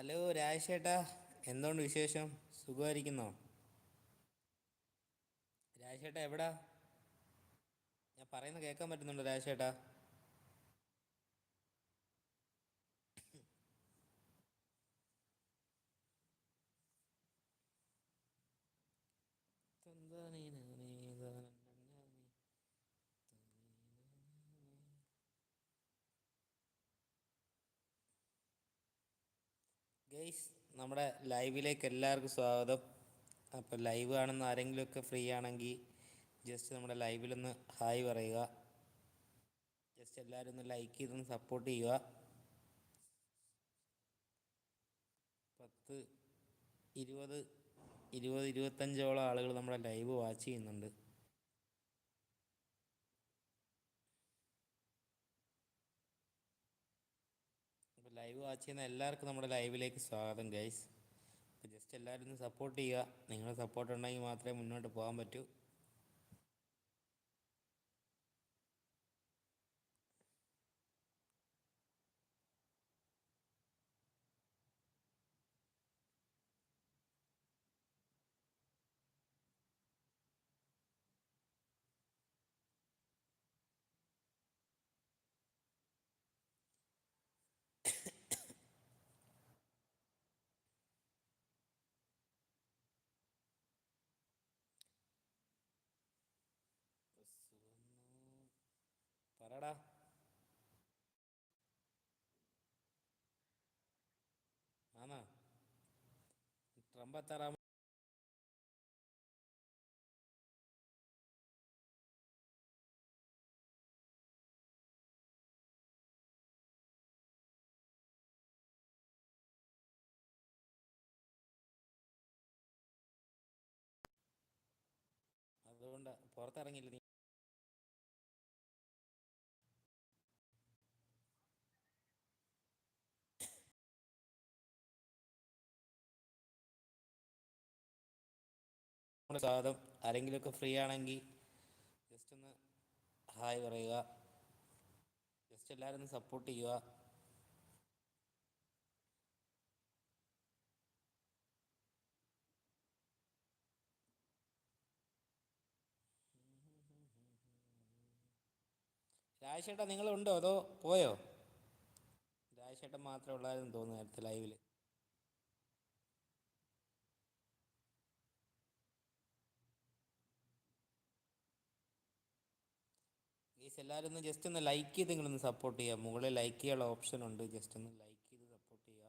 Hello രാജേഷേട്ടാ എന്തുകൊണ്ട് വിശേഷം? സുഖമായിരിക്കുന്നോ? രാജേഷേട്ടാ എവിടാ? ഞാൻ പറയുന്ന കേൾക്കാൻ പറ്റുന്നുണ്ടോ രാജേഷേട്ടാ? ഗെയ്സ് നമ്മുടെ ലൈവിലേക്ക് എല്ലാവർക്കും സ്വാഗതം. അപ്പോൾ ലൈവ് കാണുന്ന ആരെങ്കിലുമൊക്കെ ഫ്രീ ആണെങ്കിൽ ജസ്റ്റ് നമ്മുടെ ലൈവിലൊന്ന് ഹായ് പറയുക. ജസ്റ്റ് എല്ലാവരും ഒന്ന് ലൈക്ക് ചെയ്തൊന്ന് സപ്പോർട്ട് ചെയ്യുക. പത്ത് ഇരുപത് ഇരുപത് ഇരുപത്തഞ്ചോളം ആളുകൾ നമ്മുടെ ലൈവ് വാച്ച് ചെയ്യുന്നുണ്ട് അപ്പോൾ ലൈവ് വാച്ച് ചെയ്യുന്ന എല്ലാവർക്കും നമ്മുടെ ലൈവിലേക്ക് സ്വാഗതം ഗൈസ് ജസ്റ്റ് എല്ലാവരും സപ്പോർട്ട് ചെയ്യുക. നിങ്ങളുടെ സപ്പോർട്ട് ഉണ്ടെങ്കിൽ മാത്രമേ മുന്നോട്ട് പോകാൻ പറ്റൂ. ട്രംപ് എത്താറാ അതുകൊണ്ട് പുറത്തിറങ്ങിയില്ല നീ. നമ്മുടെ സ്വാഗതം ആരെങ്കിലുമൊക്കെ ഫ്രീ ആണെങ്കിൽ ജസ്റ്റ് ഒന്ന് ഹായ് പറയുക. ജസ്റ്റ് എല്ലാവരും ഒന്ന് സപ്പോർട്ട് ചെയ്യുക. രാജേഷേട്ടാ നിങ്ങളുണ്ടോ? അതോ പോയോ? രാജേഷേട്ടൻ മാത്രമേ ഉള്ളായിരുന്നു തോന്നുന്നു നേരത്തെ ലൈവിൽ ഗീസ് എല്ലാവരും ഒന്ന് ജസ്റ്റ് ഒന്ന് ലൈക്ക് ചെയ്ത് നിങ്ങളൊന്ന് സപ്പോർട്ട് ചെയ്യുക. മുകളിൽ ലൈക്ക് ചെയ്യാനുള്ള ഓപ്ഷൻ ഉണ്ട്. ജസ്റ്റ് ഒന്ന് ലൈക്ക് ചെയ്ത് സപ്പോർട്ട് ചെയ്യുക.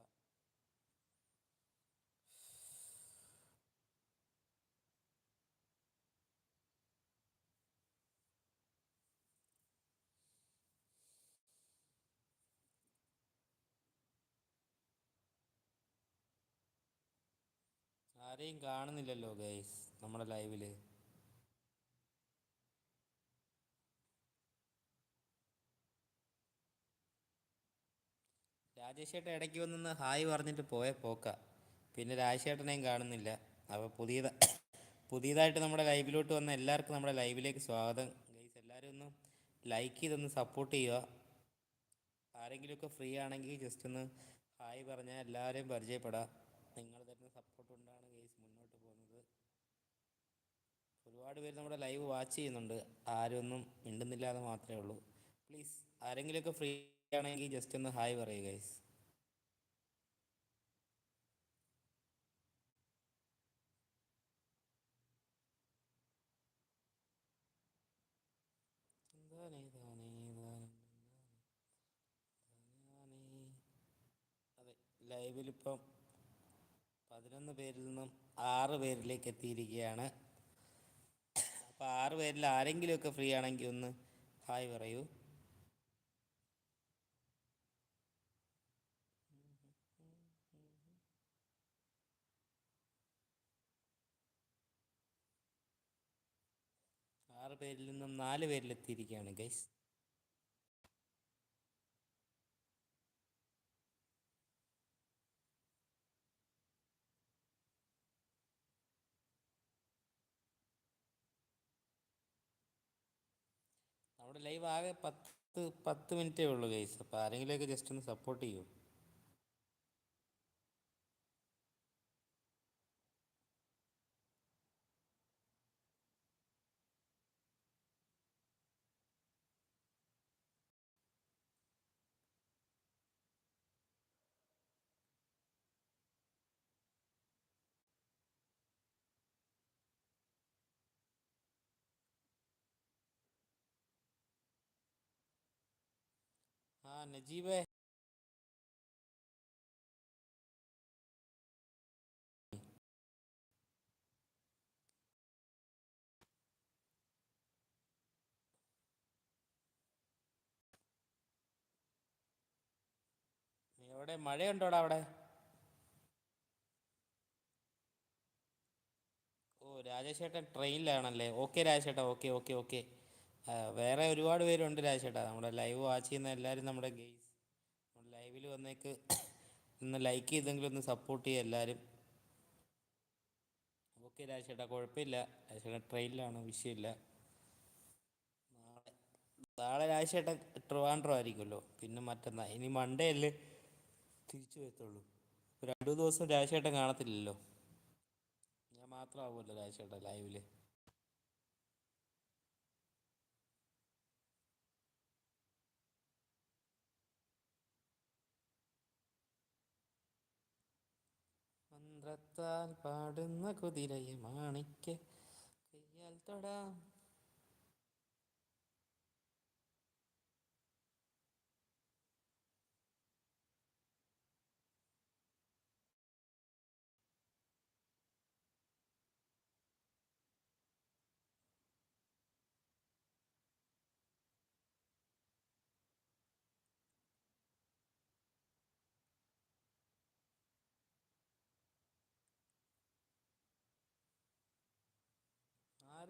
ആരെയും കാണുന്നില്ലല്ലോ ഗൈസ് നമ്മുടെ ലൈവിൽ രാജേഷേട്ടൻ ഇടയ്ക്ക് വന്നൊന്ന് ഹായ് പറഞ്ഞിട്ട് പോയ പോക്ക. പിന്നെ രാജേഷേട്ടനെയും കാണുന്നില്ല. അപ്പോൾ പുതിയത പുതിയതായിട്ട് നമ്മുടെ ലൈവിലോട്ട് വന്ന എല്ലാവർക്കും നമ്മുടെ ലൈവിലേക്ക് സ്വാഗതം. ഗൈസ് എല്ലാവരും ഒന്ന് ലൈക്ക് ചെയ്തൊന്ന് സപ്പോർട്ട് ചെയ്യുക. ആരെങ്കിലുമൊക്കെ ഫ്രീ ആണെങ്കിൽ ജസ്റ്റ് ഒന്ന് ഹായ് പറഞ്ഞാൽ എല്ലാവരെയും പരിചയപ്പെടാം. നിങ്ങൾ തരുന്ന സപ്പോർട്ട് കൊണ്ടാണ് ഗൈസ് മുന്നോട്ട് പോകുന്നത്. ഒരുപാട് പേര് നമ്മുടെ ലൈവ് വാച്ച് ചെയ്യുന്നുണ്ട്. ആരും ഒന്നും എന്ന് മാത്രമേ ഉള്ളൂ. പ്ലീസ് ആരെങ്കിലുമൊക്കെ ഫ്രീ ആണെങ്കിൽ ജസ്റ്റ് ഒന്ന് ഹായ് പറയുക ഗൈസ് അതെ ലൈവിലിപ്പം പതിനൊന്ന് പേരിൽ നിന്നും ആറ് പേരിലേക്ക് എത്തിയിരിക്കുകയാണ്. അപ്പോൾ ആറ് പേരിൽ ആരെങ്കിലുമൊക്കെ ഫ്രീ ആണെങ്കിൽ ഒന്ന് ഹായ് പറയൂ. ആറ് പേരിൽ നിന്നും നാല് പേരിലെത്തിയിരിക്കുകയാണ് ഗൈസ് നമ്മുടെ ലൈവ് ആകെ പത്ത് പത്ത് മിനിറ്റേ ഉള്ളൂ ഗൈസ് അപ്പോൾ ആരെങ്കിലുമൊക്കെ ജസ്റ്റ് ഒന്ന് സപ്പോർട്ട് ചെയ്യൂ. നജീബേ എവിടെ? മഴയുണ്ടോടാ അവിടെ? ഓ രാജേഷേട്ടൻ ട്രെയിനിലാണല്ലേ ഓക്കെ രാജേഷേട്ടാ ഓക്കെ ഓക്കെ ഓക്കെ വേറെ ഒരുപാട് പേരുണ്ട് രാജേട്ടാ. നമ്മുടെ ലൈവ് വാച്ച് ചെയ്യുന്ന എല്ലാവരും നമ്മുടെ ഗെയ്സ് ലൈവിൽ വന്നേക്ക് ഒന്ന് ലൈക്ക് ചെയ്തെങ്കിലും ഒന്ന് സപ്പോർട്ട് ചെയ്യുക എല്ലാവരും ഓക്കെ രാജേട്ടാ കുഴപ്പമില്ല. രാജേട്ടാ ട്രെയിനിലാണ് വിഷയമില്ല. നാളെ നാളെ ട്രിവാൻഡ്രോ ട്രിവാൻഡ്രം ആയിരിക്കുമല്ലോ. പിന്നെ മറ്റന്നാ. ഇനി മൺഡേ അല്ലേ തിരിച്ചു വരത്തുള്ളൂ. രണ്ടു ദിവസം രാജേട്ടൻ കാണത്തില്ലല്ലോ. ഞാൻ മാത്രമാവുമല്ലോ രാജേട്ടാ ലൈവിൽ മന്ത്രത്താൽ പാടുന്ന കുതിരയെ മാണിക്ക കയ്യാൽ തൊടാം.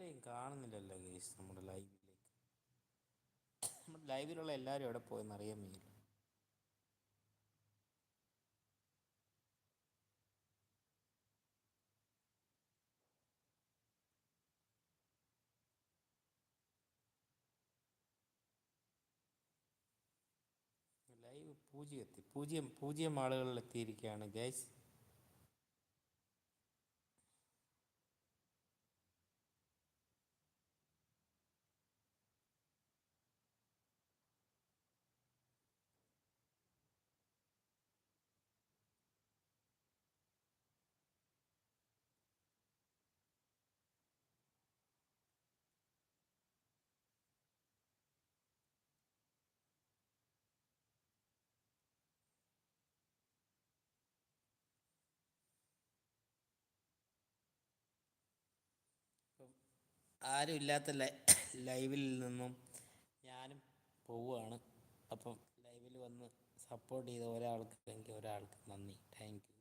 ആരെയും കാണുന്നില്ലല്ലോ ഗേസ് നമ്മുടെ ലൈവിലേക്ക് നമ്മുടെ ലൈവിലുള്ള എല്ലാവരും എവിടെ പോയെന്ന് അറിയാൻ ലൈവ് പൂജ്യം എത്തി പൂജ്യം പൂജ്യം ആളുകളിൽ എത്തിയിരിക്കുകയാണ് ഗൈസ് ആരും ഇല്ലാത്ത ലൈവിൽ നിന്നും ഞാനും പോവുകയാണ്. അപ്പം ലൈവിൽ വന്ന് സപ്പോർട്ട് ചെയ്ത ഒരാൾക്ക് എനിക്ക് ഒരാൾക്ക് നന്ദി. താങ്ക്